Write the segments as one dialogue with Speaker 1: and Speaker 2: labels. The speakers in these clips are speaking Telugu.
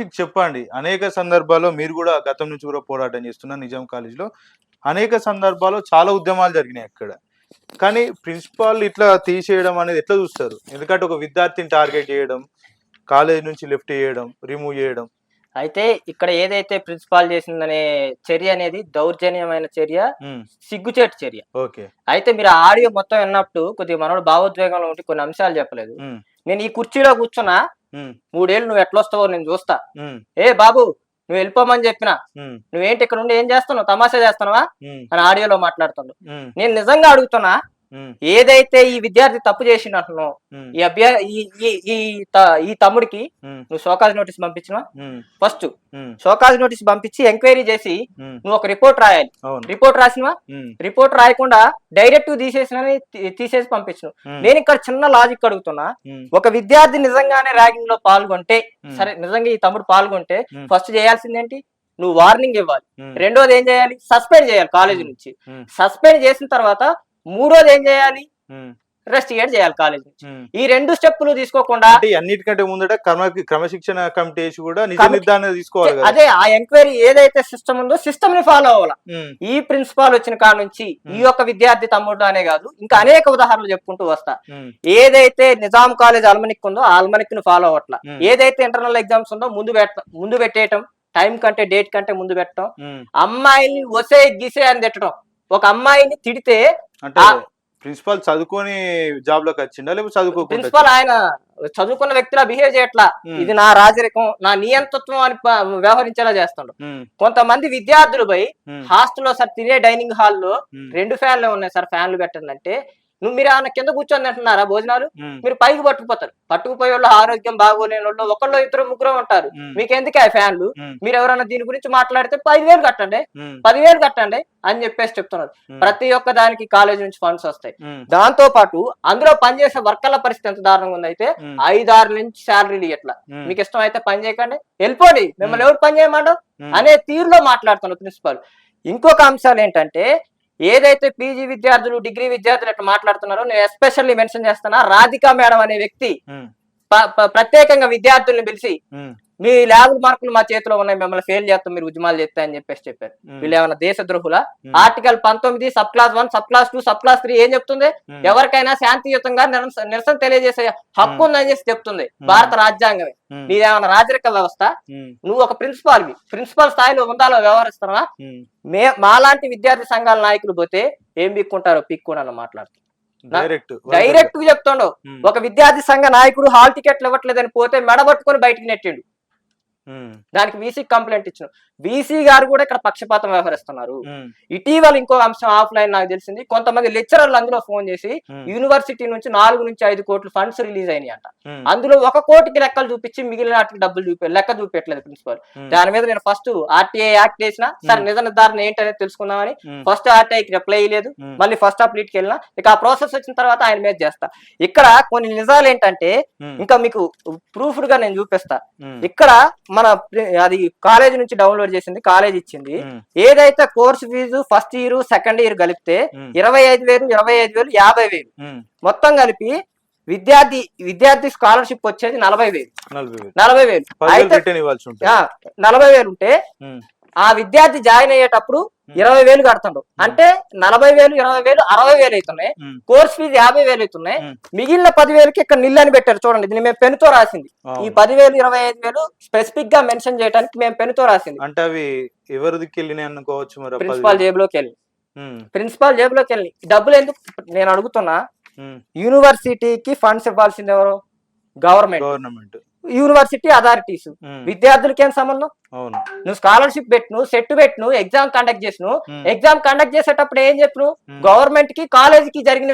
Speaker 1: కౌశిక్ చెప్పండి. అనేక సందర్భాల్లో మీరు కూడా గతం నుంచి కూడా పోరాటం చేస్తున్నారు నిజాం కాలేజీలో అనేక సందర్భాల్లో చాలా ఉద్యమాలు జరిగినాయి అక్కడ. కానీ ప్రిన్సిపాల్ ఇట్లా తీసేయడం అనేది ఎట్లా చూస్తారు? ఎందుకంటే ఒక విద్యార్థిని టార్గెట్ చేయడం కాలేజ్ నుంచి లెఫ్ట్ చేయడం రిమూవ్ చేయడం.
Speaker 2: అయితే ఇక్కడ ఏదైతే ప్రిన్సిపాల్ చేసిందనే చర్య అనేది దౌర్జన్యమైన చర్య సిగ్గుచేటు చర్య.
Speaker 1: ఓకే.
Speaker 2: అయితే మీరు ఆడియో మొత్తం విన్నప్పుడు కొద్దిగా మనోడు భావోద్వేగంలో ఉంటే కొన్ని అంశాలు చెప్పలేదు. నేను ఈ కుర్చీలో కూర్చున్నా మూడేళ్ళు నువ్వు ఎట్లా వస్తావో నేను చూస్తా. ఏ బాబు నువ్వు వెళ్ళిపోమని చెప్పిన. నువ్వేంటి ఇక్కడ ఉండి ఏం చేస్తున్నావు? తమాషా చేస్తున్నావా? అని ఆడియోలో మాట్లాడుతుండు. నేను నిజంగా అడుగుతున్నా ఏదైతే ఈ విద్యార్థి తప్పు
Speaker 1: ఉమ్,
Speaker 2: ఈ అభ్యా ఈ తమ్ముడికి నువ్వు షోకాజ్ నోటీస్ పంపించినా ఫస్ట్ షోకాజ్ నోటీస్ పంపించి ఎంక్వైరీ చేసి నువ్వు ఒక రిపోర్ట్ రాయాలి. రిపోర్ట్ రాసినవా? రిపోర్ట్ రాయకుండా డైరెక్ట్ తీసేసిన తీసేసి పంపించను నేను ఇక్కడ చిన్న లాజిక్ అడుగుతున్నా. ఒక విద్యార్థి నిజంగానే ర్యాగింగ్లో పాల్గొంటే సరే నిజంగా ఈ తమ్ముడు పాల్గొంటే. ఫస్ట్ చేయాల్సిందేంటి? నువ్వు వార్నింగ్ ఇవ్వాలి. రెండోది ఏం చేయాలి? సస్పెండ్ చేయాలి కాలేజీ నుంచి. సస్పెండ్ చేసిన తర్వాత మూడోది ఏం చేయాలి ఇన్వెస్టిగేట్ చేయాలి కాలేజ్. ఈ రెండు స్టెప్పులు తీసుకోకుండా
Speaker 1: అన్నిటికంటే ముందట క్రమ క్రమశిక్షణ కమిటీ వేసి కూడా నిర్ధారణ తీసుకోవాలి
Speaker 2: అదే ఆ ఎంక్వైరీ ఏదైతే సిస్టమ్ ఉందో సిస్టమ్ని ఫాలో అవ్వాలి. ఈ ప్రిన్సిపాల్ వచ్చిన కాడ నుంచి ఈ యొక్క విద్యార్థి తమ్ముడు అనే కాదు ఇంకా అనేక ఉదాహరణలు చెప్పుకుంటూ వస్తా. ఏదైతే నిజాం కాలేజ్ అల్మనిక్ ఉందో ఆ అల్మనిక్ను ఫాలో అవ్వట్ల. ఏదైతే ఇంటర్నల్ ఎగ్జామ్స్ ఉందో ముందు పెట్ట ముందు పెట్టేయటం టైం కంటే డేట్ కంటే ముందు పెట్టడం. అమ్మాయిని ఒసే గిసే అని తిట్టడం ఒక అమ్మాయిని తిడితే
Speaker 1: అంటే ప్రిన్సిపాల్ చదువుకొని జాబ్లోకి వచ్చిండా లేకపోతే చదువుకోకుండా
Speaker 2: ప్రిన్సిపాల్ ఆయన చదువుకున్న వ్యక్తిలా బిహేవ్ చేయట్లా.
Speaker 1: Hmm.
Speaker 2: ఇది నా రాజరికం నా నియంతత్వం అని వ్యవహరించేలా చేస్తాడు.
Speaker 1: ఉమ్,
Speaker 2: కొంతమంది విద్యార్థులు పోయి
Speaker 1: ఉమ్,
Speaker 2: హాస్టల్లో సార్ తినే డైనింగ్ హాల్లో రెండు ఫ్యాన్లు ఉన్నాయి సార్ ఫ్యాన్లు పెట్టండి అంటే నువ్వు మీరు ఏమన్నా కింద కూర్చొని తింటున్నారా భోజనాలు? మీరు పైకి పట్టుకుపోతారు. పట్టుకుపోయే వాళ్ళు ఆరోగ్యం బాగోలేని వాళ్ళు ఒకళ్ళు ఇద్దరు ముగ్గురు ఉంటారు. మీకు ఎందుకు ఆ ఫ్యాన్లు? మీరు ఎవరైనా దీని గురించి మాట్లాడితే పదివేలు కట్టండి. పదివేలు కట్టండి అని చెప్పేసి చెప్తున్నారు. ప్రతి ఒక్క దానికి కాలేజ్ నుంచి ఫండ్స్ వస్తాయి. దాంతో పాటు అందులో పనిచేసే వర్కర్ల పరిస్థితి ఎంత దారుణంగా ఉందైతే ఐదారు నుంచి శాలరీలు
Speaker 1: ఉమ్,
Speaker 2: మీకు ఇష్టం అయితే పని చేయకండి. వెళ్ళిపోండి. మిమ్మల్ని ఎవరు పని చేయమంటావు అనే తీరులో మాట్లాడుతున్నారు ప్రిన్సిపాల్. ఇంకొక అంశాలు ఏంటంటే ఏదైతే పీజీ విద్యార్థులు డిగ్రీ విద్యార్థులు ఎట్లా మాట్లాడుతున్నారో నేను ఎస్పెషల్లీ మెన్షన్ చేస్తున్నా రాధికా మేడం అనే వ్యక్తి ప్రత్యేకంగా విద్యార్థుల్ని పిలిచి మీ ల్యాబ్ మార్కులు మా చేతిలో ఉన్నాయి మిమ్మల్ని ఫెయిల్ చేస్తాం మీరు ఉద్యమాలు చేస్తా అని చెప్పేసి చెప్పారు. వీళ్ళు ఏమైనా దేశ ద్రోహుల? ఆర్టికల్ పంతొమ్మిది sub class one sub class two sub class three ఏం చెప్తుంది? ఎవరికైనా శాంతియుతంగా నిరస- నిరసన తెలియజేసే హక్కు ఉందని చెప్పి చెప్తుంది. భారత రాజ్యాంగమే.
Speaker 1: ఉమ్,
Speaker 2: నీదేమైనా రాజరిక వ్యవస్థ? నువ్వు ఒక ప్రిన్సిపాల్ ప్రిన్సిపల్ స్థాయిలో ఉందాలో వ్యవహరిస్తున్నావా మే మాలాంటి విద్యార్థి సంఘాల నాయకులు పోతే ఏం పిక్కుంటారో పిక్కోనని మాట్లాడుతూ.
Speaker 1: డైరెక్ట్
Speaker 2: చెప్తుండో ఒక విద్యార్థి సంఘ నాయకుడు హాల్ టికెట్లు ఇవ్వట్లేదని పోతే మెడబట్టుకొని బయటికి నెట్టిండు. దానికి వీసీ కంప్లైంట్ ఇచ్చిన. వీసీ గారు కూడా ఇక్కడ పక్షపాతం వ్యవహరిస్తున్నారు. ఇటీవల ఇంకో అంశం ఆఫ్లైన్ నాకు తెలిసింది. కొంతమంది లెక్చరర్లు అందులో ఫోన్ చేసి యూనివర్సిటీ నుంచి నాలుగు నుంచి ఐదు కోట్లు ఫండ్స్ రిలీజ్ అయినాయి అంట అందులో ఒక కోటికి లెక్కలు చూపించి మిగిలిన వాటికి డబ్బులు చూపి లెక్క చూపెట్టలేదు ప్రిన్సిపల్ దాని మీద నేను ఫస్ట్ ఆర్టీఐ యాక్ట్ చేసిన సరే. నిజ నిర్ధారణ ఏంటనేది తెలుసుకుందామని ఫస్ట్ ఆర్టీఐకి రిప్లై
Speaker 1: ఉమ్,
Speaker 2: మళ్ళీ ఫస్ట్ అప్లీట్కి వెళ్ళినా. ఇక ఆ ప్రాసెస్ వచ్చిన తర్వాత ఆయన మీద చేస్తా. ఇక్కడ కొన్ని నిజాలు ఏంటంటే ఇంకా మీకు ప్రూఫ్డ్గా నేను చూపిస్తా. ఇక్కడ మన అది కాలేజ్ నుంచి డౌన్లోడ్ చేసింది కాలేజ్ ఇచ్చింది. ఏదైతే course fee first year second year కలిపితే ఇరవై ఐదు వేలు ఇరవై ఐదు వేలు యాభై వేలు. మొత్తం కలిపి విద్యార్థి విద్యార్థి స్కాలర్షిప్ వచ్చేది నలభై వేలు.
Speaker 1: నలభై వేలు.
Speaker 2: నలభై వేలు. అయితే నలభై ఉంటే ఆ విద్యార్థి జాయిన్ అయ్యేటప్పుడు ఇరవై వేలు కడతాడు. అంటే నలభై వేలు ఇరవై వేలు అరవై వేలు అవుతున్నాయి. కోర్స్ ఫీజు యాభై వేలు అవుతున్నాయి. మిగిలిన పదివేలకి ఇక్కడ నిల్లు అని పెట్టారు చూడండి. ఇది మేము పెన్నుతో రాసింది. ఈ. పదివేలు ఇరవై ఐదు వేలు స్పెసిఫిక్గా మెన్షన్ చేయడానికి మేము పెన్నుతో రాసింది.
Speaker 1: అంటే అవి ఎవరిదికి వెళ్ళినాయి అనుకోవచ్చు మరి
Speaker 2: ప్రిన్సిపాల్? జేబులోకి వెళ్ళి ప్రిన్సిపాల్ జేబులోకి వెళ్ళి డబ్బులు ఎందుకు నేను అడుగుతున్నా? యూనివర్సిటీకి ఫండ్స్ ఇవ్వాల్సింది ఎవరు? గవర్నమెంట్.
Speaker 1: గవర్నమెంట్.
Speaker 2: University authorities. విద్యార్థులకి ఏం సంబంధం?
Speaker 1: అవును.
Speaker 2: నువ్వు స్కాలర్షిప్ పెట్టును సెట్ పెట్టును ఎగ్జామ్ కండక్ట్ చేసిను. ఎగ్జామ్ కండక్ట్ చేసేటప్పుడు ఏం చెప్పు గవర్నమెంట్కి కాలేజ్కి జరిగిన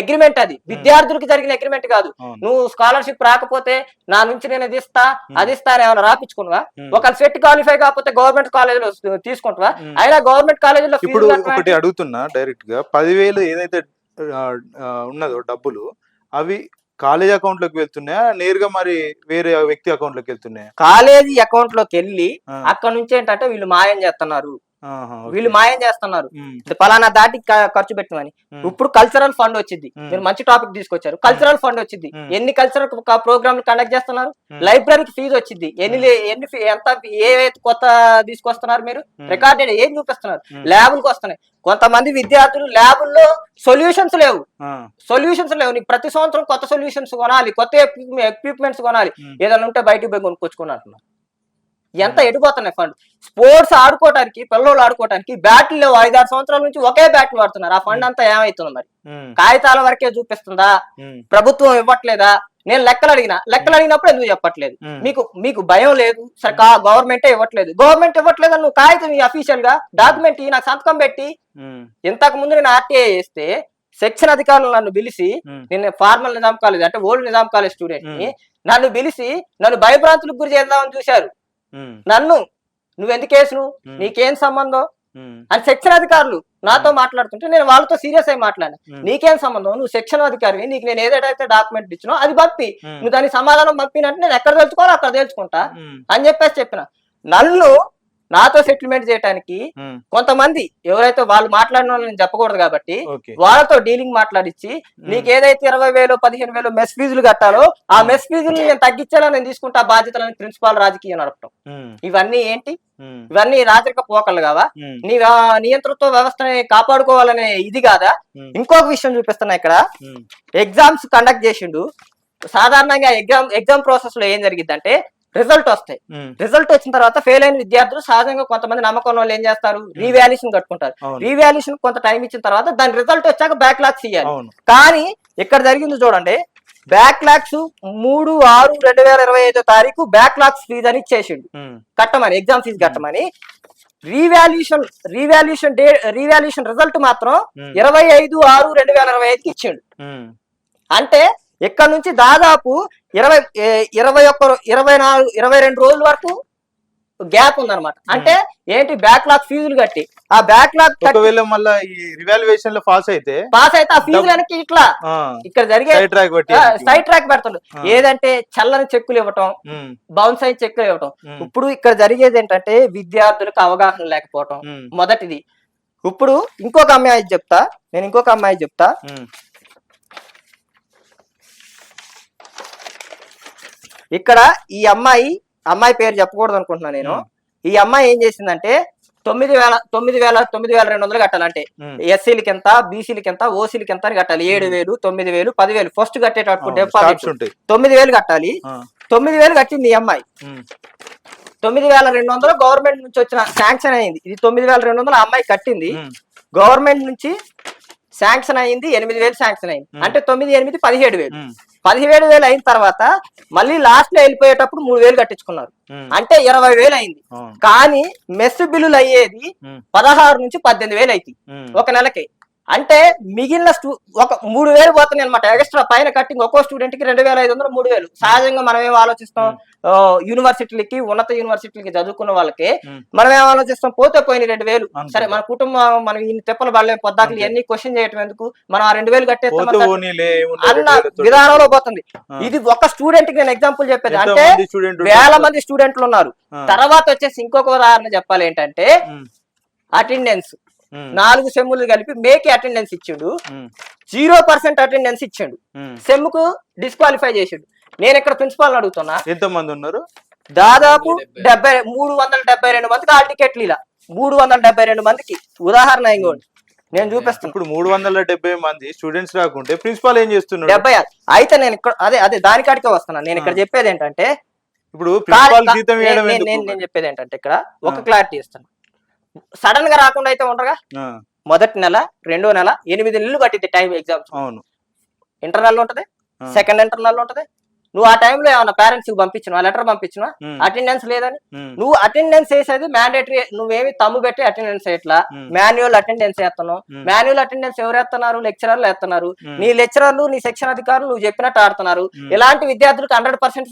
Speaker 2: అగ్రిమెంట్ అది విద్యార్థులకి జరిగిన అగ్రిమెంట్ కాదు. నువ్వు స్కాలర్షిప్ రాకపోతే నా నుంచి నేను ఇది ఇస్తా అది ఇస్తా అని ఏమైనా రాపించుకున్నావా?
Speaker 1: ఉమ్.
Speaker 2: ఒక సెట్ క్వాలిఫై కాకపోతే గవర్నమెంట్ కాలేజ్లో తీసుకుంటావా?
Speaker 1: ఉమ్.
Speaker 2: అయినా గవర్నమెంట్ కాలేజీలో
Speaker 1: ఇప్పుడు ఒకటి అడుగుతున్నా డైరెక్ట్గా పదివేలు ఏదైతే ఉన్నదో డబ్బులు అవి కాలేజ్ అకౌంట్లోకి వెళ్తున్నాయా? నేరుగా మరి వేరే వ్యక్తి అకౌంట్లోకి వెళ్తున్నాయా?
Speaker 2: కాలేజీ అకౌంట్లోకి వెళ్ళి అక్కడ నుంచి ఏంటంటే వీళ్ళు మాయం చేస్తున్నారు. వీళ్ళు మాయం చేస్తున్నారు. పలానా దాటికి క- ఖర్చు పెట్టమని ఇప్పుడు కల్చరల్ ఫండ్ వచ్చింది. మీరు మంచి టాపిక్ తీసుకొచ్చారు. కల్చరల్ ఫండ్ వచ్చింది. ఎన్ని కల్చరల్ ప్రోగ్రామ్ కండక్ట్ చేస్తున్నారు. లైబ్రరీకి ఫీజు వచ్చింది. ఎన్ని ఎన్ని ఎంత ఏ కొత్త తీసుకొస్తున్నారు మీరు. రికార్డెడ్ ఏం చూపిస్తున్నారు. ల్యాబులకు వస్తున్నాయి. కొంతమంది విద్యార్థులు ల్యాబుల్లో సొల్యూషన్స్ లేవు. సొల్యూషన్స్ లేవు. నీకు ప్రతి సంవత్సరం కొత్త సొల్యూషన్స్ కొనాలి. కొత్త ఎక్విప్మెంట్స్ కొనాలి. ఏదైనా ఉంటే బయటికి పోయి కొనుక్కొచ్చుకుని అంటున్నారు. ఎంత ఎడిపోతున్నాయి ఫండ్ స్పోర్ట్స్ ఆడుకోవడానికి పిల్లలు ఆడుకోవడానికి బ్యాట్లు లేవు ఐదారు సంవత్సరాల నుంచి ఒకే బ్యాట్లు వాడుతున్నారు ఆ ఫండ్ అంతా ఏమైతుంది మరి? కాగితాల వరకే చూపిస్తుందా? ప్రభుత్వం ఇవ్వట్లేదా? నేను లెక్కలు అడిగిన. లెక్కలు అడిగినప్పుడు ఎందుకు చెప్పట్లేదు? మీకు మీకు భయం లేదు. సరే గవర్నమెంటే ఇవ్వట్లేదు. గవర్నమెంట్ ఇవ్వట్లేదు నువ్వు కాగితం అఫీషియల్గా డాక్యుమెంట్ నాకు సంతకం పెట్టి ఇంతకు ముందు నేను ఆర్టీఐ చేస్తే సెక్షన్ అధికారులు నన్ను పిలిచి నేను ఫార్మల్ నిజాం కాలేజ్ అంటే ఓల్డ్ నిజాం కాలేజ్
Speaker 1: స్టూడెంట్ని.
Speaker 2: నన్ను పిలిచి నన్ను భయభ్రాంతులకు గురి చేద్దామని చూశారు. నన్ను. నువ్వు ఎందుకు కేసు
Speaker 1: మ్మ్.
Speaker 2: నీకేం సంబంధం? అని సెక్షన్ అధికారులు నాతో మాట్లాడుతుంటే నేను వాళ్ళతో సీరియస్ అయి మాట్లాడాను. నీకేం సంబంధం? నువ్వు సెక్షన్ అధికారివి. నీకు నేను ఏదైతే డాక్యుమెంట్ ఇచ్చినో అది పంపి. నువ్వు దానికి సమాధానం పంపినట్టు నేను ఎక్కడ తెలుసుకోవాలో అక్కడ తెలుసుకుంటా అని చెప్పేసి చెప్పిన. నన్ను నాతో సెటిల్మెంట్ చేయడానికి కొంతమంది ఎవరైతే వాళ్ళు మాట్లాడిన నేను చెప్పకూడదు కాబట్టి వాళ్ళతో డీలింగ్ మాట్లాడించి నీకు ఏదైతే ఇరవై వేలు పదిహేను వేలు మెస్ ఫీజులు కట్టాలో ఆ మెస్ ఫీజులు నేను తగ్గించేలా నేను తీసుకుంటా బాధ్యతలని ప్రిన్సిపాల్ రాజకీయం నడపడం ఇవన్నీ ఏంటి? ఇవన్నీ రాత్రిక పోకళ్ళు కావా? నీ నియంతృత్వ వ్యవస్థని కాపాడుకోవాలనే ఇది కాదా? ఇంకొక విషయం చూపిస్తున్నా ఇక్కడ. ఎగ్జామ్స్ కండక్ట్ చేసిండు. సాధారణంగా ఎగ్జామ్ ఎగ్జామ్ ప్రాసెస్లో ఏం జరిగిద్దంటే రిజల్ట్ వస్తాయి. రిజల్ట్ వచ్చిన తర్వాత ఫెయిల్ అయిన విద్యార్థులు సహజంగా కొంతమంది నమ్మకం వాళ్ళు ఏం చేస్తారు? రీవాల్యుయేషన్ కట్టుకుంటారు.
Speaker 1: అవును.
Speaker 2: రీవాల్యుయేషన్ కొంత టైం ఇచ్చిన తర్వాత దాని రిజల్ట్ వచ్చాక బ్యాక్ లాక్స్ ఇవ్వాలి కానీ ఇక్కడ జరిగింది చూడండి. బ్యాక్ లాక్స్ మూడు ఆరు రెండు వేల ఇరవై ఐదో తారీఖు బ్యాక్ లాక్స్ ఫీజు అని ఇచ్చేసిండు. కట్టమని ఎగ్జామ్ ఫీజు కట్టమని. Revaluation revaluation day revaluation result మాత్రం ఇరవై ఐదు ఆరు రెండు వేల ఇరవై ఐదుకి ఇచ్చిండు. అంటే ఇక్కడ నుంచి దాదాపు ఇరవై ఇరవై ఒక్క ఇరవై నాలుగు ఇరవై రెండు రోజుల వరకు గ్యాప్ ఉందన్నమాట. అంటే ఏంటి బ్యాక్లాగ్ ఫీజులు కట్టి? ఆ బ్యాక్లాగ్ కట్టి
Speaker 1: ఒకవేళ మళ్ళా ఈ రివాల్యుయేషన్లో పాస్ అయితే
Speaker 2: పాస్ అయితే ఆ ఫీజు వెనక్కి ఇట్లా ఇక్కడ జరిగే
Speaker 1: సైడ్ ట్రాక్ బట్టి
Speaker 2: సైడ్ ట్రాక్ పెడుతుండు. ఏదంటే చల్లని చెక్కులు ఇవ్వటం బౌన్స్ అయిన చెక్కులు ఇవ్వటం. ఇప్పుడు ఇక్కడ జరిగేది ఏంటంటే విద్యార్థులకు అవగాహన లేకపోవటం మొదటిది. ఇప్పుడు ఇంకొక అమ్మాయి చెప్తా నేను ఇంకొక అమ్మాయి చెప్తా. ఇక్కడ ఈ అమ్మాయి అమ్మాయి పేరు చెప్పకూడదు అనుకుంటున్నా నేను. ఈ అమ్మాయి ఏం చేసిందంటే తొమ్మిది వేల తొమ్మిది వేల తొమ్మిది వేల రెండు వందలు కట్టాలంటే. ఎస్సీలకి ఎంత బీసీలకి ఎంత ఓసీలకి ఎంత అని కట్టాలి. ఏడు వేలు తొమ్మిది వేలు పదివేలు. ఫస్ట్ కట్టేటప్పుడు డిపాజిట్ తొమ్మిది వేలు కట్టాలి. తొమ్మిది వేలు కట్టింది ఈ అమ్మాయి. తొమ్మిది వేల రెండు వందలు గవర్నమెంట్ నుంచి వచ్చిన శాంక్షన్ అయింది. ఇది తొమ్మిది వేల రెండు వందలు అమ్మాయి కట్టింది. గవర్నమెంట్ నుంచి శాంక్షన్ అయింది ఎనిమిది వేలు శాంక్షన్ అయింది. అంటే తొమ్మిది ఎనిమిది పదిహేడు వేలు. పదిహేడు వేలు అయిన తర్వాత మళ్ళీ లాస్ట్లో వెళ్ళిపోయేటప్పుడు మూడు వేలు కట్టించుకున్నారు. అంటే ఇరవై వేలు అయింది. కానీ మెస్ బిల్లులు అయ్యేది పదహారు నుంచి పద్దెనిమిది వేలు అవుతాయి
Speaker 1: ఉమ్,
Speaker 2: ఒక నెలకి. అంటే మిగిలిన స్టూ ఒక మూడు వేలు పోతున్నాయి అనమాట ఎక్స్ట్రా పైన కట్టింగ్ ఒక్కో స్టూడెంట్కి రెండు వేల ఐదు వందలు మూడు వేలు. సహజంగా మనం ఏం ఆలోచిస్తాం? యూనివర్సిటీలకి ఉన్నత యూనివర్సిటీలకి చదువుకున్న వాళ్ళకి. మనం ఏం ఆలోచిస్తాం? పోతే పోయిన రెండు వేలు. సరే మన కుటుంబం మనం ఇన్ని తిప్పలు పడలేం పొద్దాకులు. ఎన్ని క్వశ్చన్ చేయటం ఎందుకు? మనం ఆ రెండు వేలు
Speaker 1: ఉన్న
Speaker 2: అన్న. విధానంలో పోతుంది. ఇది ఒక స్టూడెంట్కి నేను ఎగ్జాంపుల్ చెప్పేది. అంటే వేల మంది స్టూడెంట్లు ఉన్నారు. తర్వాత వచ్చేసి ఇంకొక ఉదాహరణ చెప్పాలి ఏంటంటే అటెండెన్స్ నాలుగు సెమ్ములు కలిపి మేకి అటెండెన్స్ ఇచ్చిండు. జీరో పర్సెంట్ అటెండెన్స్ ఇచ్చిండు. సెమ్కు డిస్క్వాలిఫై చేసిండు. నేను ఇక్కడ ప్రిన్సిపాల్ అడుగుతున్నా.
Speaker 1: ఎంత మంది ఉన్నారు?
Speaker 2: దాదాపు డెబ్బై మూడు వందల డెబ్బై రెండు మందికి ఆల్ టికెట్లు ఇలా మూడు వందల డెబ్బై రెండు మందికి. ఉదాహరణ ఇంకోటి. నేను చూపిస్తాను
Speaker 1: ఇప్పుడు మూడు వందల డెబ్బై మంది స్టూడెంట్స్ రాకుంటే ప్రిన్సిపాల్ ఏం చేస్తున్నాడు?
Speaker 2: డెబ్బై ఆరు. అయితే నేను ఇక్కడ అదే అదే దానికాడికే వస్తున్నాను నేను ఇక్కడ చెప్పేది ఏంటంటే
Speaker 1: ఇప్పుడు ప్రిన్సిపాల్ జీతం
Speaker 2: నేను- చెప్పేది ఏంటంటే ఇక్కడ ఒక
Speaker 1: ఆ.
Speaker 2: క్లారిటీ ఇస్తాను సడన్గా రాకుండా అయితే ఉండగా
Speaker 1: ఆ,
Speaker 2: మొదటి నెల రెండో నెల ఎనిమిది నెలలు పట్టింది టైం ఎగ్జామ్స్
Speaker 1: అవును.
Speaker 2: ఇంటర్నల్ ఉంటది? సెకండ్ ఇంటర్నల్ ఉంటది? నువ్వు ఆ టైంలో ఏమన్నా పేరెంట్స్కి పంపించిన లెటర్ పంపించిన అటెండెన్స్ లేదని? నువ్వు అటెండెన్స్ వేసేది మ్యాండేటరీ నువ్వేమి తమ్ము పెట్టి అటెండెన్స్ వేయట్లా?
Speaker 1: ఉమ్,
Speaker 2: మాన్యువల్ అటెండెన్స్ వేస్తున్నావు. మాన్యువల్ అటెండెన్స్ ఎవరు వేస్తున్నారు? లెక్చరర్లు వేస్తున్నారు. నీ లెక్చరర్లు నీ సెక్షన్ అధికారులు నువ్వు చెప్పినట్టు ఆడుతున్నారు. ఇలాంటి విద్యార్థులకు hundred percent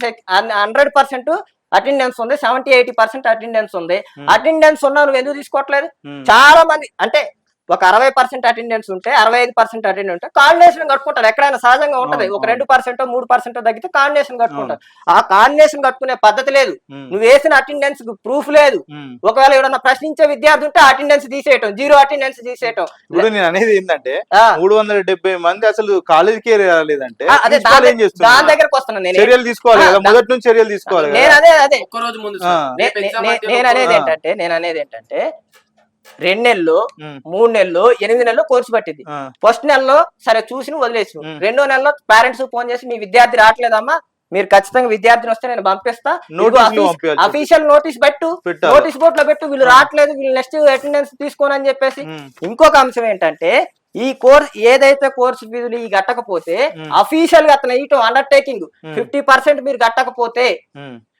Speaker 2: hundred percent attendance ఉంది సెవెంటీ ఎయిటీ పర్సెంట్ అటెండెన్స్ ఉంది. అటెండెన్స్ ఉన్నా నువ్వు ఎందుకు తీసుకోవట్లేదు? చాలా మంది అంటే ఒక అరవై పర్సెంట్ అటెండెన్స్ ఉంటే అరవై ఐదు పర్సెంట్ అటెండెన్స్ ఉంటే కాండినేషన్ కట్టుకుంటారు. ఎక్కడైనా సహజంగా ఉంటది. ఒక. రెండు పర్సెంట్ మూడు పర్సెంట్ తగ్గితే కాండినేషన్ కట్టుకుంటారు. ఆ కాండినేషన్ కట్టుకునే పద్ధతి లేదు. నువ్వు వేసిన అటెండెన్స్ ప్రూఫ్ లేదు. ఒకవేళ ఎవడన్నా ప్రశ్నించే విద్యార్థి ఉంటే అటెండెన్స్ తీసేయటం జీరో అటెండెన్స్ తీసేయటం.
Speaker 1: ఇప్పుడు నేను అనేది ఏంటంటే
Speaker 2: ఆ,
Speaker 1: మూడు వందల డెబ్బై మంది అసలు కాలేజీకే రాలేదంటే
Speaker 2: అదే దాని దగ్గరకు వస్తున్నా నేను.
Speaker 1: చర్యలు తీసుకోవాలి కదా మొదటి నుంచి చర్యలు తీసుకోవాలి
Speaker 2: నేను అదే అదే. నేను అనేది. ఏంటంటే నేను అనేది ఏంటంటే రెండు నెలలు మూడు నెలలు ఎనిమిది నెలలు కోర్సు పట్టింది. ఫస్ట్ నెలలో సరే చూసి వదిలేసు. రెండో నెలలో పేరెంట్స్ ఫోన్ చేసి మీ విద్యార్థి రావట్లేదమ్మా మీరు ఖచ్చితంగా విద్యార్థిని వస్తే నేను పంపిస్తా. అఫీషియల్ నోటీస్ పెట్టు. నోటీస్ బోర్డ్లో పెట్టు. వీళ్ళు రావట్లేదు వీళ్ళు నెక్స్ట్ అటెండెన్స్ తీసుకోనని చెప్పేసి. ఇంకొక అంశం ఏంటంటే ఈ కోర్స్ ఏదైతే కోర్సు ఫీజులు ఈ కట్టకపోతే. అఫీషియల్గా అతను ఇయటం అండర్టేకింగ్. ఫిఫ్టీ పర్సెంట్ మీరు కట్టకపోతే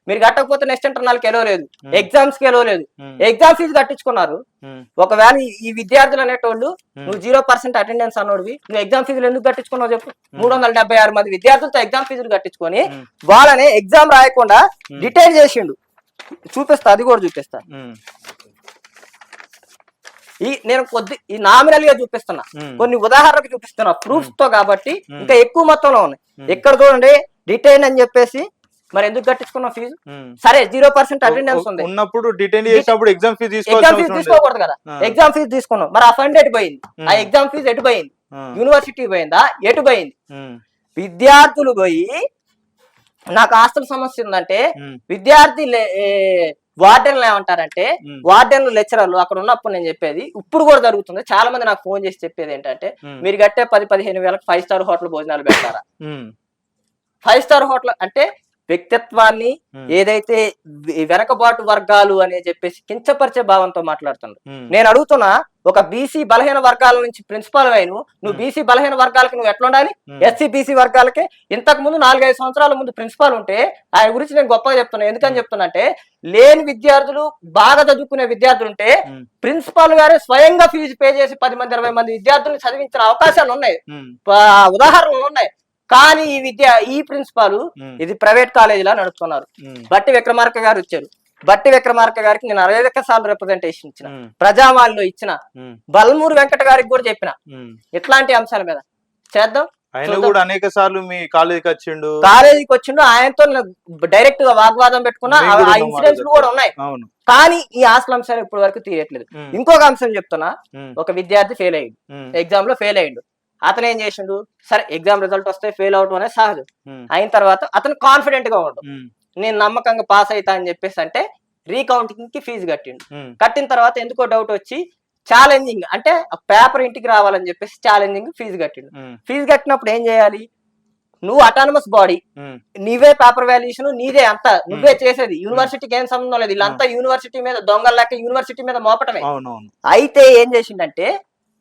Speaker 2: మీరు కట్టకపోతే నెక్స్ట్ ఇంటర్నల్కి లేదు. ఎగ్జామ్స్కి లేదు ఎగ్జామ్ ఫీజు కట్టించుకున్నారు
Speaker 1: ఉమ్,
Speaker 2: ఒకవేళ ఈ- విద్యార్థులు అనేటోళ్ళు
Speaker 1: ఉమ్.
Speaker 2: నువ్వు జీరో పర్సెంట్ అటెండెన్స్ అన్నోడివి నువ్వు ఎగ్జామ్ ఫీజులు ఎందుకు కట్టించుకున్నావు చెప్పు మూడు వందల డెబ్బై ఆరు మంది విద్యార్థులతో ఎగ్జామ్ ఫీజులు కట్టించుకొని. వాళ్ళని ఎగ్జామ్ రాయకుండా. డిటైన్ చేసిండు చూపిస్తా అది కూడా చూపిస్తా ఈ నేను కొద్ది ఈ నామినల్గా చూపిస్తున్నా. కొన్ని ఉదాహరణకు చూపిస్తున్నా ప్రూఫ్తో కాబట్టి. ఇంకా ఎక్కువ మొత్తంలో ఉన్నాయి
Speaker 1: ఉమ్.
Speaker 2: ఇక్కడ చూడండి డిటైన్ అని చెప్పేసి మరి ఎందుకు కట్టించుకున్నావు ఫీజు. సరే జీరో పర్సెంట్ అటెండెన్స్ ఉంది.
Speaker 1: ఉన్నప్పుడు డిటైన్ చేసినప్పుడు ఎగ్జామ్ ఫీజు
Speaker 2: ఎగ్జామ్ ఫీజు. తీసుకోకూడదు కదా. ఎగ్జామ్ ఫీజు తీసుకున్నాం మరి ఆ ఫండ్ ఎటు పోయింది? ఆ. ఎగ్జామ్ ఫీజు ఎటు పోయింది? యూనివర్సిటీ పోయిందా? ఎటు పోయింది? విద్యార్థులు పోయి నాకు ఆస్తుల సమస్య ఉందంటే విద్యార్థి వార్డెన్లు ఏమంటారంటే వార్డెన్లు లెక్చరర్లు అక్కడ ఉన్నప్పుడు నేను చెప్పేది ఇప్పుడు కూడా జరుగుతుంది. చాలా మంది నాకు ఫోన్ చేసి చెప్పేది ఏంటంటే మీరు కట్టే పది పదిహేను వేలకు ఫైవ్ స్టార్ హోటల్ భోజనాలు పెడతారా ఫైవ్ స్టార్ హోటల్ అంటే వ్యక్తిత్వాన్ని ఏదైతే వెనకబాటు వర్గాలు అని చెప్పేసి కించపరిచే భావంతో మాట్లాడుతున్నారు నేను అడుగుతున్నా ఒక బీసీ బలహీన వర్గాల నుంచి ప్రిన్సిపాల్ అయిన నువ్వు. బీసీ బలహీన వర్గాలకి నువ్వు ఎట్లా ఉండాలి? ఎస్సీ బీసీ వర్గాలకి ఇంతకు ముందు నాలుగైదు సంవత్సరాల ముందు ప్రిన్సిపాల్ ఉంటే ఆయన గురించి నేను గొప్పగా చెప్తున్నా. ఎందుకని చెప్తున్నా అంటే లేని విద్యార్థులు బాగా చదువుకునే విద్యార్థులు ఉంటే ప్రిన్సిపాల్ గారే స్వయంగా ఫీజు పే చేసి పది మంది ఇరవై మంది విద్యార్థులను చదివించిన అవకాశాలు ఉన్నాయి. ఉదాహరణలు ఉన్నాయి. కానీ ఈ విద్య ఈ ప్రిన్సిపాల్ ఇది ప్రైవేట్ కాలేజీలా నడుపుతున్నారు.
Speaker 1: ఉమ్,
Speaker 2: బట్టి విక్రమార్క గారు వచ్చారు బట్టి విక్రమార్క గారికి నేను అరవై ఒక్క సార్లు రిప్రజెంటేషన్ ఇచ్చిన. ప్రజావాణిలో ఇచ్చిన. బల్మూరు వెంకట గారికి కూడా చెప్పిన. ఇట్లాంటి అంశాల మీద. చేద్దాం.
Speaker 1: ఆయన. కూడా అనేక సార్లు మీ కాలేజీకి వచ్చిండు.
Speaker 2: కాలేజీకి వచ్చిండు. ఆయనతో డైరెక్ట్గా వాగ్వాదం పెట్టుకున్నా. ఆ- ఇన్సిడెంట్స్. కూడా ఉన్నాయి. కానీ ఈ ఆస్తుల అంశాలు ఇప్పటి వరకు తీయట్లేదు ఇంకొక అంశం చెప్తున్నా. ఒక విద్యార్థి ఫెయిల్ అయ్యిండు. ఎగ్జామ్లో ఫెయిల్ అయ్యిండు. అతను ఏం చేసిండు? సరే ఎగ్జామ్ రిజల్ట్ వస్తే ఫెయిల్ అవడం అనేది సహజం. అయిన తర్వాత అతను కాన్ఫిడెంట్గా
Speaker 1: ఉమ్,
Speaker 2: నేను నమ్మకంగా పాస్ అవుతా అని చెప్పేసి అంటే రీకౌంటింగ్కి ఫీజు కట్టిండు. కట్టిన తర్వాత ఎందుకో డౌట్ వచ్చి ఛాలెంజింగ్ అంటే పేపర్ ఇంటికి రావాలని చెప్పేసి ఛాలెంజింగ్ ఫీజు కట్టిండు. ఫీజు కట్టినప్పుడు ఏం చేయాలి? నువ్వు అటానమస్ బాడీ నీవే పేపర్ వాల్యుయేషన్ నీదే అంతా. నువ్వే చేసేది. యూనివర్సిటీకి ఏం సంబంధం లేదు. వీళ్ళంతా యూనివర్సిటీ మీద దొంగల లెక్క యూనివర్సిటీ మీద మోపటమే. అయితే ఏం చేసిండంటే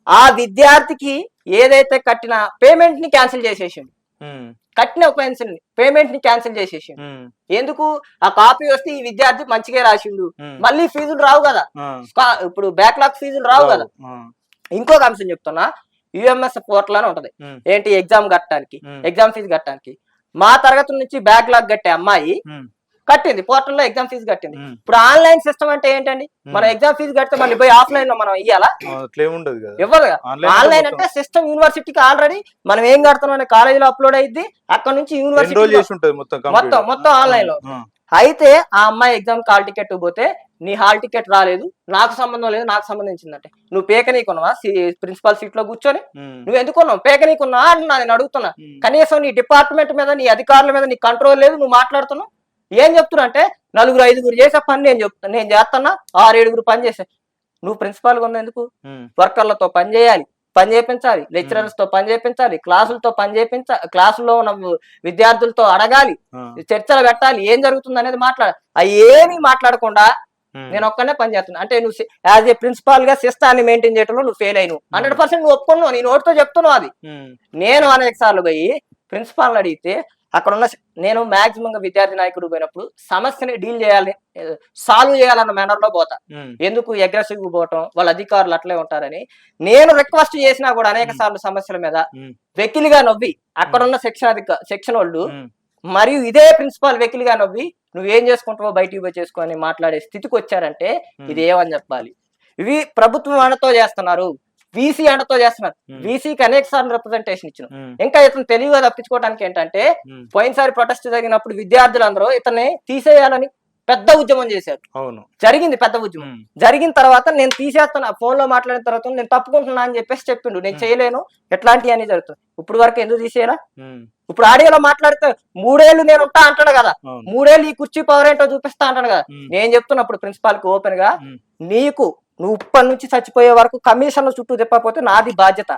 Speaker 2: ఆ విద్యార్థికి ఏదైతే కట్టిన పేమెంట్ని క్యాన్సిల్ చేసేసిండు. కట్టిన పేమెంట్ని క్యాన్సిల్ చేసేసిండు.
Speaker 1: ఉమ్,
Speaker 2: ఎందుకు? ఆ కాపీ వస్తే ఈ విద్యార్థి మంచిగా రాసిండు. మళ్ళీ ఫీజులు రావు కదా. ఇప్పుడు బ్యాక్లాగ్ ఫీజులు రావు కదా. ఇంకొక అంశం చెప్తున్నా. యుఎంఎస్ పోర్టల్ అని ఉంటది. ఏంటి? ఎగ్జామ్ కట్టడానికి ఎగ్జామ్ ఫీజు కట్టడానికి. మా తరగతి నుంచి బ్యాక్లాగ్ కట్టే అమ్మాయి కట్టింది. పోర్టల్లో ఎగ్జామ్ ఫీజు కట్టింది. ఇప్పుడు ఆన్లైన్ సిస్టమ్ అంటే ఏంటండి. మనం ఎగ్జామ్ ఫీజు కడితే మళ్ళీ పోయి ఆఫ్లైన్లో మనం
Speaker 1: కదా.
Speaker 2: ఇవ్వదు
Speaker 1: ఆన్లైన్
Speaker 2: అంటే సిస్టమ్ యూనివర్సిటీకి ఆల్రెడీ మనం ఏం కడుతున్నాం అనే కాలేజీలో అప్లోడ్ అయ్యింది అక్కడ నుంచి యూనివర్సిటీ
Speaker 1: మొత్తం.
Speaker 2: మొత్తం
Speaker 1: ఆన్లైన్లో
Speaker 2: అయితే ఆ అమ్మాయి ఎగ్జామ్ హాల్ టికెట్ పోతే నీ హాల్ టికెట్ రాలేదు. నాకు సంబంధం లేదు నాకు సంబంధించిందంటే. నువ్వు పేకనీకున్నావా ప్రిన్సిపల్ సీట్లో కూర్చొని నువ్వు ఎందుకున్నావు పేకనీకున్నావా అంటున్నా నేను అడుగుతున్నా. కనీసం నీ డిపార్ట్మెంట్ మీద నీ అధికారుల మీద నీ కంట్రోల్ లేదు నువ్వు మాట్లాడుతున్నావు? ఏం చెప్తున్నా అంటే నలుగురు ఐదుగురు చేసే పని నేను చెప్తాను నేను చేస్తున్నా ఆరు ఏడుగురు పని చేసే. నువ్వు ప్రిన్సిపాల్గా ఎందుకు? వర్కర్లతో పని చేయాలి. పని చేయించాలి లెక్చరర్స్తో పని చేయించాలి క్లాసులతో పని చేయించాలి క్లాసుల్లో ఉన్న విద్యార్థులతో అడగాలి. చర్చలు పెట్టాలి. ఏం జరుగుతుంది అనేది మాట్లాడ అవి ఏమీ మాట్లాడకుండా నేను ఒక్కనే పని చేస్తున్నా. అంటే నువ్వు యాజ్ ఏ ప్రిన్సిపాల్గా సిస్టాన్ని మెయింటైన్ చేయడంలో నువ్వు ఫెయిల్ అయినావు. హండ్రెడ్ పర్సెంట్ నువ్వు ఒప్పుకున్నావు. నీ నోటితో చెప్తున్నావు అది. నేను అనేక సార్లు పోయి ప్రిన్సిపాల్ అడిగితే అక్కడ ఉన్న నేను మాక్సిమం గా విద్యార్థి నాయకుడు పోయినప్పుడు సమస్యని డీల్ చేయాలి సాల్వ్ చేయాలన్న మేనర్లో పోతా. ఎందుకు అగ్రెసివ్ పోవటం వాళ్ళ అధికారులు అట్లే ఉంటారని నేను రిక్వెస్ట్ చేసినా కూడా అనేక సార్లు సమస్యల మీద వెకిలిగా నవ్వి అక్కడ ఉన్న సెక్షన్ అధిక సెక్షన్ వాళ్ళు మరియు ఇదే ప్రిన్సిపాల్ వెకిలిగా నవ్వి నువ్వేం చేసుకుంటావో బయటికి పోయి చేసుకో అని మాట్లాడే స్థితికి వచ్చారంటే ఇది ఏమని చెప్పాలి. ఇవి ప్రభుత్వం వాళ్ళతో చేస్తున్నారు. వీసీ అండతో చేస్తున్నారు.
Speaker 1: ఉమ్,
Speaker 2: వీసీకి అనేక సార్లు రిప్రజెంటేషన్ ఇచ్చిన.
Speaker 1: ఉమ్,
Speaker 2: ఇంకా ఇతను తెలివిగా తప్పించుకోవడానికి ఏంటంటే
Speaker 1: ఉమ్,
Speaker 2: పోయినసారి ప్రొటెస్ట్ జరిగినప్పుడు విద్యార్థులందరూ ఇతన్ని తీసేయాలని పెద్ద ఉద్యమం చేశారు.
Speaker 1: అవును.
Speaker 2: జరిగింది పెద్ద ఉద్యమం. జరిగిన తర్వాత నేను తీసేస్తున్నా ఫోన్లో మాట్లాడిన తర్వాత నేను తప్పుకుంటున్నా అని చెప్పేసి చెప్పిండు. నేను
Speaker 1: Hmm.
Speaker 2: చేయలేను. ఎట్లాంటివి అని జరుగుతుంది. ఇప్పుడు వరకు ఎందుకు తీసేయాలా?
Speaker 1: ఉమ్,
Speaker 2: ఇప్పుడు ఆడియోలో మాట్లాడితే మూడేళ్ళు నేను ఉంటా అంటాడు కదా. మూడేళ్ళు ఈ కుర్చీ పవర్ ఏంటో చూపిస్తా అంటాడు కదా. నేను చెప్తున్నప్పుడు ప్రిన్సిపాల్కి
Speaker 1: ఓపెన్గా
Speaker 2: నీకు నువ్వు ఇప్పటి నుంచి చచ్చిపోయే వరకు కమిషన్ చుట్టూ తిప్పకపోతే నాది బాధ్యత.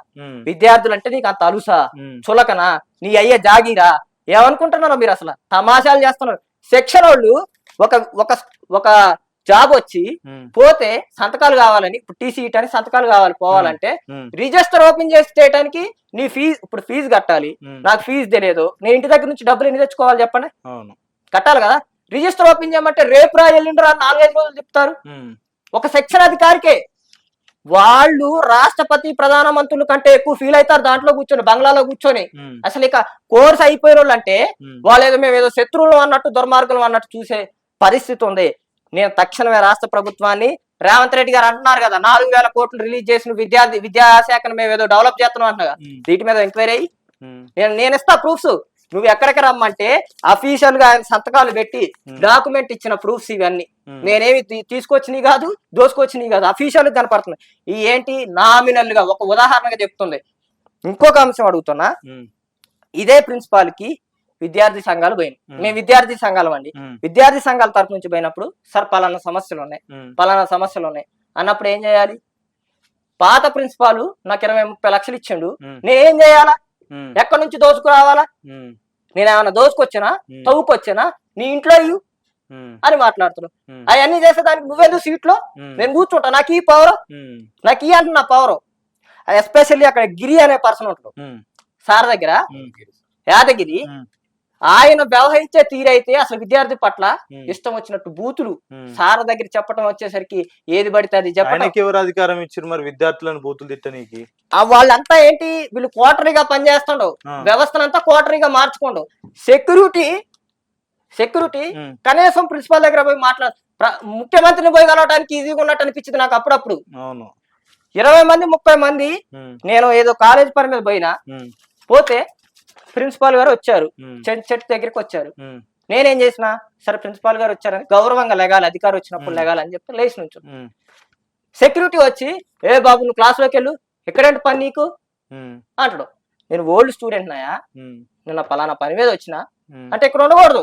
Speaker 2: విద్యార్థులు అంటే నీకు అంత అలుసా? చులకనా? నీ అయ్యే జాగీరా? ఏమనుకుంటున్నారో మీరు అసలు? తమాషాలు చేస్తున్నారు. సెక్షన్ వాళ్ళు ఒక ఒక ఒక జాబ్ వచ్చి పోతే సంతకాలు కావాలని ఇప్పుడు టీసీ అని సంతకాలు కావాలి పోవాలంటే రిజిస్టర్ ఓపెన్ చేసి చేయడానికి నీ ఫీజు ఇప్పుడు ఫీజు కట్టాలి. నాకు ఫీజు తెలియదు నేను ఇంటి దగ్గర నుంచి డబ్బులు ఎన్ని తెచ్చుకోవాలి చెప్పండి? కట్టాలి కదా? రిజిస్టర్ ఓపెన్ చేయమంటే రేపు రా ఎల్లుండి రా నాలుగైదు రోజులు చెప్తారు ఒక సెక్షన్ అధికారికే. వాళ్ళు రాష్ట్రపతి ప్రధానమంత్రుల కంటే ఎక్కువ ఫీల్ అవుతారు దాంట్లో కూర్చొని బంగ్లాలో కూర్చొని. అసలు ఇక కోర్స్ అయిపోయిన వాళ్ళు అంటే వాళ్ళు ఏదో మేము ఏదో శత్రువులు అన్నట్టు దుర్మార్గులు అన్నట్టు చూసే పరిస్థితి ఉంది. నేను తక్షణమే రాష్ట్ర ప్రభుత్వాన్ని రేవంత్ రెడ్డి గారు అంటున్నారు కదా నాలుగు వేల కోట్లు రిలీజ్ చేసిన విద్యార్థి విద్యాశాఖను మేము ఏదో డెవలప్ చేస్తున్నాం అంటున్నా వీటి మీద ఎంక్వైరీ అయ్యి. నేను నేను ఇస్తా ప్రూఫ్స్ నువ్వు ఎక్కడికి రమ్మంటే అఫీషియల్గా సంతకాలు పెట్టి. డాక్యుమెంట్ ఇచ్చిన ప్రూఫ్స్ ఇవన్నీ. నేనేమి తీ- తీసుకొచ్చినవి కాదు దోసుకొచ్చినవి కాదు. అఫీషియల్ కనపడుతున్నాయి. ఈ ఏంటి? నామినల్గా ఒక ఉదాహరణగా చెప్తుంది. ఇంకొక అంశం అడుగుతున్నా. ఇదే ప్రిన్సిపాల్కి విద్యార్థి సంఘాలు పోయినాయి. మేము విద్యార్థి సంఘాలు అండి. విద్యార్థి సంఘాల తరపు నుంచి పోయినప్పుడు సార్ పలానా సమస్యలు ఉన్నాయి. పలానా సమస్యలు ఉన్నాయి. అన్నప్పుడు ఏం చేయాలి? పాత ప్రిన్సిపాల్ నాకు ఇరవై ముప్పై లక్షలు ఇచ్చిండు. నేనేం చేయాలా? ఎక్కడి నుంచి దోచుకురావాలా
Speaker 1: ఉమ్,
Speaker 2: నేను ఏమైనా దోచుకొచ్చినా
Speaker 1: ఉమ్,
Speaker 2: తవ్వుకొచ్చినా? నీ ఇంట్లో
Speaker 1: ఉమ్,
Speaker 2: అని మాట్లాడుతున్నావు అవన్నీ చేసేదానికి నువ్వెందుకు సీట్లో?
Speaker 1: ఉమ్,
Speaker 2: నేను కూర్చుంటా. నాకు ఈ పవర్ నాకు ఈ అంటున్నా పవర్ ఎస్పెషల్లీ అక్కడ గిరి అనే పర్సన్ ఉంటాడు. సార్ దగ్గర యాదగిరి ఆయన వ్యవహరించే తీరైతే అసలు విద్యార్థి పట్ల ఇష్టం వచ్చినట్టు బూతులు. సార్ దగ్గర చెప్పడం వచ్చేసరికి ఏది పడితే అది చెప్పడం
Speaker 1: ఎవరు అధికారం ఇచ్చారు మరి విద్యార్థులను బూతులు తిట్టనీకి
Speaker 2: ఆ వాళ్ళంతా ఏంటి? వీళ్ళు కోటరీగా పనిచేస్తుండవు. వ్యవస్థనంతా కోటరీగా మార్చుకోండు సెక్యూరిటీ సెక్యూరిటీ కనీసం ప్రిన్సిపాల్ దగ్గర పోయి మాట్లాడ ముఖ్యమంత్రిని పోయి కలవడానికి ఈజీగా ఉన్నట్టు అనిపించింది నాకు అప్పుడప్పుడు. ఇరవై మంది ముప్పై మంది నేను ఏదో కాలేజ్ పని మీద పోయినా పోతే ప్రిన్సిపాల్ గారు వచ్చారు. చెట్టు దగ్గరికి వచ్చారు. నేనేం చేసిన సరే ప్రిన్సిపాల్ గారు వచ్చారని గౌరవంగా లెగాలి అధికారం వచ్చినప్పుడు. లెగాలి అని చెప్పి లేచి నుంచి సెక్యూరిటీ వచ్చి ఏ బాబు నువ్వు క్లాస్లోకి వెళ్ళు ఎక్కడేంటి పని నీకు? అంటాడు. నేను ఓల్డ్ స్టూడెంట్ నాయా నిన్న పలానా పని మీద వచ్చిన. అంటే ఇక్కడ ఉండకూడదు.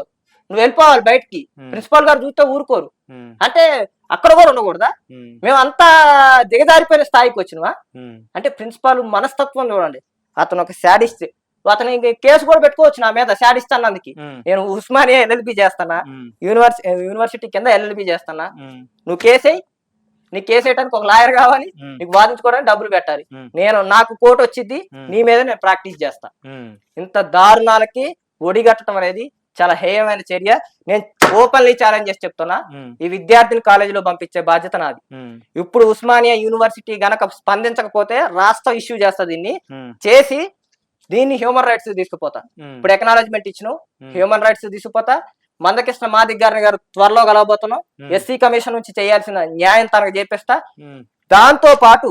Speaker 2: నువ్వు వెళ్ళిపోవాలి బయటికి. ప్రిన్సిపాల్ గారు చూస్తే ఊరుకోరు. అంటే అక్కడ కూడా ఉండకూడదా?
Speaker 1: ఉమ్,
Speaker 2: మేము అంతా దిగజారిపోయిన స్థాయికి వచ్చినవా? అంటే ప్రిన్సిపాల్ మనస్తత్వం చూడండి. అతను ఒక శాడిస్ట్. అతను ఇంక కేసు కూడా పెట్టుకోవచ్చు నా మీద శాడిస్ట్ అన్నందుకు. నేను ఉస్మానియా ఎల్ఎల్బి చేస్తానా?
Speaker 1: ఉమ్,
Speaker 2: యూనివర్సి యూనివర్సిటీ కింద ఎల్ఎల్బి చేస్తానా? నువ్వు కేసేయి నీ కేసు వేయడానికి ఒక లాయర్ కావాలి. నీకు వాదించుకోవడానికి డబ్బులు పెట్టాలి. నేను నాకు కోర్టు వచ్చింది. నీ మీద నేను ప్రాక్టీస్ చేస్తా. ఇంత దారుణాలకి ఒడిగట్టడం అనేది చాలా హేయమైన చర్య. నేను ఓపెన్లీ ఛాలెంజ్ చేసి చెప్తున్నా. ఈ విద్యార్థిని కాలేజీలో పంపించే బాధ్యత నాది. ఇప్పుడు ఉస్మానియా యూనివర్సిటీ గనక స్పందించకపోతే రాష్ట్ర ఇష్యూ చేస్తా దీన్ని. చేసి దీన్ని హ్యూమన్ రైట్స్ తీసుకుపోతా. ఇప్పుడు ఎకనాలజ్మెంట్ ఇచ్చిన. హ్యూమన్ రైట్స్ తీసుకుపోతా. మందకృష్ణ మాదిక్ గారిని గారు త్వరలో కలవబోతున్నాం. ఎస్సీ కమిషన్ నుంచి చేయాల్సిన న్యాయం తనకు చేపిస్తా. దాంతో పాటు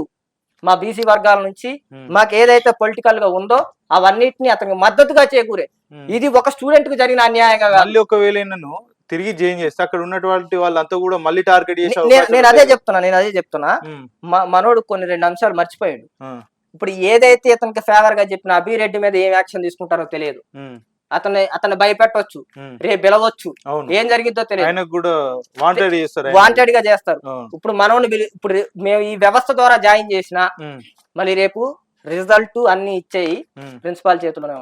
Speaker 2: మా బీసీ వర్గాల నుంచి మాకు ఏదైతే పొలిటికల్గా ఉందో అవన్నిటిని అతనికి మద్దతుగా చేకూరే. ఇది ఒక స్టూడెంట్కు జరిగిన అన్యాయంగా.
Speaker 1: మళ్ళీ ఒకవేళ నన్ను తిరిగి జాయిన్ చేస్తే అక్కడ ఉన్నటువంటి వాళ్ళంతా కూడా మళ్ళీ టార్గెట్ చేసే
Speaker 2: నేను అదే. చెప్తున్నా నేను అదే చెప్తున్నా. మనోడు కొన్ని రెండు అంశాలు మర్చిపోయాడు. ఇప్పుడు ఏదైతే ఇతనికి ఫేవర్గా చెప్పిన అభిరెడ్డి మీద ఏం యాక్షన్ తీసుకుంటారో తెలియదు.
Speaker 1: ఉమ్,
Speaker 2: అతన్ని అతన్ని భయపెట్టవచ్చు రేపు పిలవచ్చు. ఏం జరిగిద్దో తెలియదు.
Speaker 1: వాంటెడ్గా చేస్తారు.
Speaker 2: ఇప్పుడు మనోని ఇప్పుడు మేము ఈ వ్యవస్థ ద్వారా జాయిన్ చేసిన మళ్ళీ రేపు రిజల్ట్ అన్ని ఇచ్చేయి ప్రిన్సిపాల్ చేతిలోనే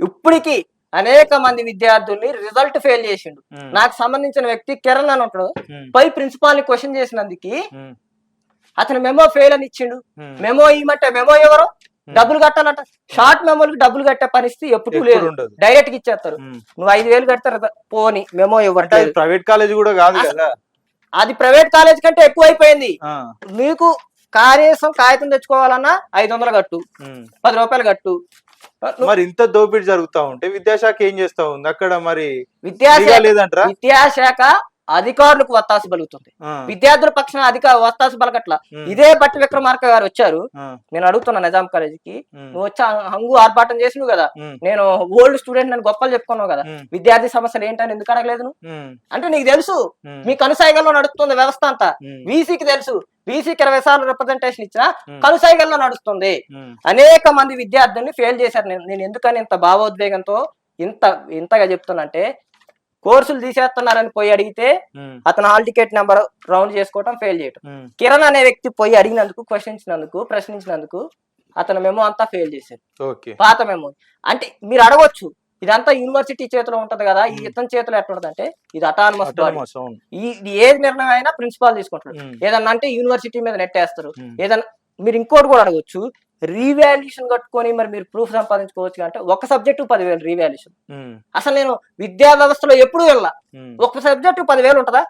Speaker 2: ఇప్పటికి అనేక మంది విద్యార్థుల్ని రిజల్ట్ ఫెయిల్ చేసిండు. నాకు సంబంధించిన వ్యక్తి కిరణ్ అని ఉంటాడు. పై ప్రిన్సిపాల్ని క్వశ్చన్ చేసినందుకు అతను మెమో ఫెయిల్ అని ఇచ్చిండు. మెమో ఇవ్వమంటే మెమో ఎవరు? డబ్బులు కట్టాలంట. షార్ట్ మెమోలకి డబ్బులు కట్టే పరిస్థితి ఎప్పుడు లేదు. డైరెక్ట్గా ఇచ్చేస్తారు.
Speaker 1: ఉమ్.
Speaker 2: నువ్వు ఐదు వేలు కడతారు పోని మెమో
Speaker 1: అది ప్రైవేట్ కాలేజ్ కూడా కాదు
Speaker 2: అది ప్రైవేట్ కాలేజ్ కంటే ఎక్కువ అయిపోయింది నీకు కనీసం కాగితం తెచ్చుకోవాలన్నా ఐదు వందలు కట్టు.
Speaker 1: ఉమ్.
Speaker 2: పది రూపాయలు కట్టు.
Speaker 1: మరి ఇంత దోపిడీ జరుగుతా ఉంటే విద్యాశాఖ ఏం చేస్తా ఉంది? అక్కడ మరి
Speaker 2: విద్యాశాఖ
Speaker 1: లేదంటారా?
Speaker 2: విద్యాశాఖ అధికారులకు వత్తాసు పలుకుతుంది. విద్యార్థుల పక్షాన అధిక వత్తాసు పలకట్ల. ఇదే బట్టి విక్రమార్క గారు వచ్చారు. నేను అడుగుతున్నా నిజాం కాలేజీకి. నువ్వు వచ్చి హంగు ఆర్భాటం చేసినావు కదా. నేను ఓల్డ్ స్టూడెంట్ నేను గొప్పలు చెప్పుకున్నావు కదా. విద్యార్థి సమస్యలు ఏంటని ఎందుకు అడగలేదు అంటే నీకు తెలుసు. మీ కనుసైగల్లో నడుస్తుంది వ్యవస్థ అంతా. వీసీకి తెలుసు. వీసీకి ఇరవై సార్లు రిప్రజెంటేషన్ ఇచ్చినా కనుసైగల్లో నడుస్తుంది. అనేక మంది విద్యార్థుల్ని ఫెయిల్ చేశారు. నేను నేను ఎందుకని ఇంత భావోద్వేగంతో ఇంత ఇంతగా చెప్తున్నంటే కోర్సులు తీసేస్తున్నారని పోయి అడిగితే అతను హాల్ టికెట్ నెంబర్ రౌండ్ చేసుకోవటం ఫెయిల్ చేయటం. కిరణ్ అనే వ్యక్తి పోయి అడిగినందుకు క్వశ్చనించినందుకు ప్రశ్నించినందుకు అతను మెమో అంతా ఫెయిల్ చేశారు పాత మెమో అంటే మీరు అడగొచ్చు ఇదంతా యూనివర్సిటీ చేతిలో ఉంటది కదా ఈ ఇతని చేతిలో ఎట్లా ఉంటది అంటే ఇది అటానమస్. ఈ ఇది ఏది నిర్ణయం అయినా ప్రిన్సిపాల్ తీసుకుంటాడు. ఏదన్నా అంటే యూనివర్సిటీ మీద నెట్టేస్తారు ఏదన్నా మీరు ఇంకోటి కూడా అడగొచ్చు రీవాల్యూషన్ కట్టుకొని మరి మీరు ప్రూఫ్ సంపాదించుకోవచ్చు అంటే ఒక సబ్జెక్టు పదివేలు రీవాల్యూషన్
Speaker 1: ఉమ్,
Speaker 2: అసలు నేను విద్యా వ్యవస్థలో ఎప్పుడు వెళ్ళా. ఒక సబ్జెక్టు పదివేలు ఉంటదా?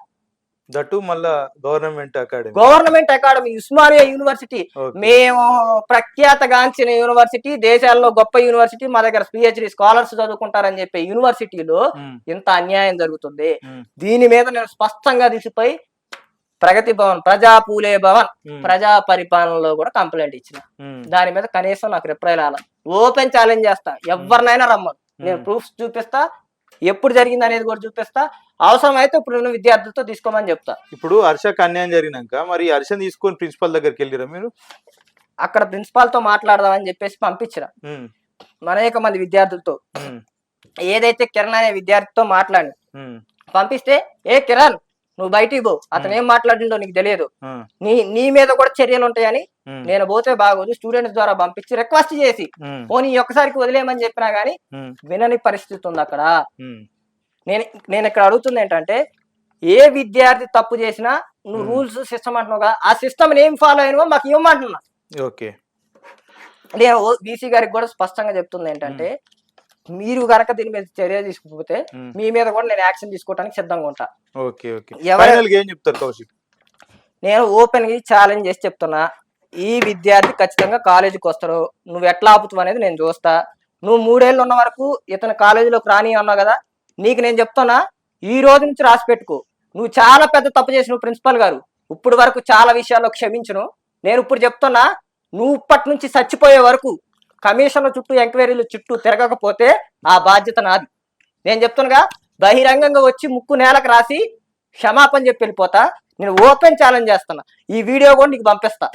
Speaker 1: దట్టు మళ్ళా government academy
Speaker 2: government academy Osmania university. మేము ప్రఖ్యాతగాంచిన యూనివర్సిటీ దేశాల్లో గొప్ప యూనివర్సిటీ మా దగ్గర పిహెచ్డి స్కాలర్స్ చదువుకుంటారని చెప్పే యూనివర్సిటీలో ఇంత అన్యాయం జరుగుతుంది. దీని మీద నేను స్పష్టంగా తీసిపోయి ప్రగతి భవన్ ప్రజా పూలే భవన్ ప్రజా పరిపాలనలో కూడా కంప్లైంట్ ఇచ్చిన. దాని మీద కనీసం నాకు రిప్లై రాల. ఓపెన్ ఛాలెంజ్ చేస్తా. ఎవరినైనా రమ్మను. నేను. ప్రూఫ్స్ చూపిస్తా. ఎప్పుడు జరిగింది అనేది కూడా చూపిస్తా. అవసరం అయితే ఇప్పుడు ఉన్న విద్యార్థులతో తీసుకోమని చెప్తా.
Speaker 1: ఇప్పుడు హర్షకు అన్యాయం జరిగినాక మరి హర్షని తీసుకొని ప్రిన్సిపల్ దగ్గరికి వెళ్ళిరా మీరు?
Speaker 2: అక్కడ ప్రిన్సిపాల్తో మాట్లాడదామని చెప్పేసి పంపించిన. అనేక మంది విద్యార్థులతో. ఏదైతే కిరణ్ అనే విద్యార్థితో మాట్లాడి పంపిస్తే ఏ కిరణ్ నువ్వు బయటికి పో. అతను ఏం మాట్లాడిండో నీకు తెలియదు. నీ నీ మీద కూడా చర్యలు ఉంటాయని నేను పోతే బాగోదు స్టూడెంట్స్ ద్వారా పంపించి రిక్వెస్ట్ చేసి. పోనీ ఒక్కసారికి వదిలేయమని చెప్పినా గానీ వినని పరిస్థితి ఉంది అక్కడ. నేను నేను ఇక్కడ అడుగుతుంది ఏంటంటే ఏ విద్యార్థి తప్పు చేసినా నువ్వు. రూల్స్ సిస్టమ్ అంటున్నావు కదా ఆ సిస్టమ్ ఏం ఫాలో అయినవో మాకు ఇవ్వమంటున్నా.
Speaker 1: ఓకే.
Speaker 2: నేను బీసీ గారికి కూడా స్పష్టంగా చెప్తుంది ఏంటంటే మీరు గనక దీని మీద చర్య తీసుకుపోతే మీ మీద కూడా నేను యాక్షన్ తీసుకోవడానికి సిద్ధంగా ఉంటా.
Speaker 1: Okay okay.
Speaker 2: ఎవరు-
Speaker 1: ఫైనల్గా ఏం చెప్తారు కౌశిక్?
Speaker 2: నేను ఓపెన్గా ఛాలెంజ్ చేసి చెప్తున్నా. ఈ విద్యార్థి ఖచ్చితంగా కాలేజీకి వస్తారు. నువ్వు ఎట్లా ఆపుతావు అనేది నేను చూస్తా. నువ్వు మూడేళ్ళు ఉన్న వరకు ఇతను కాలేజీలోకి రాని అన్నావు కదా నీకు నేను చెప్తున్నా ఈ రోజు నుంచి రాసి పెట్టుకో. నువ్వు చాలా పెద్ద తప్పు చేసినావు ప్రిన్సిపల్ గారు. ఇప్పుడు వరకు చాలా విషయాల్లో క్షమించును. నేను ఇప్పుడు చెప్తున్నా నువ్వు ఇప్పటి నుంచి చచ్చిపోయే వరకు కమిషన్ల చుట్టూ ఎంక్వైరీలు చుట్టూ తిరగకపోతే ఆ బాధ్యత నాది. నేను చెప్తున్నాగా బహిరంగంగా వచ్చి ముక్కు నేలకు రాసి క్షమాపణ చెప్పి వెళ్ళిపోతా. నేను ఓపెన్ ఛాలెంజ్ చేస్తున్నా. ఈ వీడియో కూడా నీకు పంపిస్తా.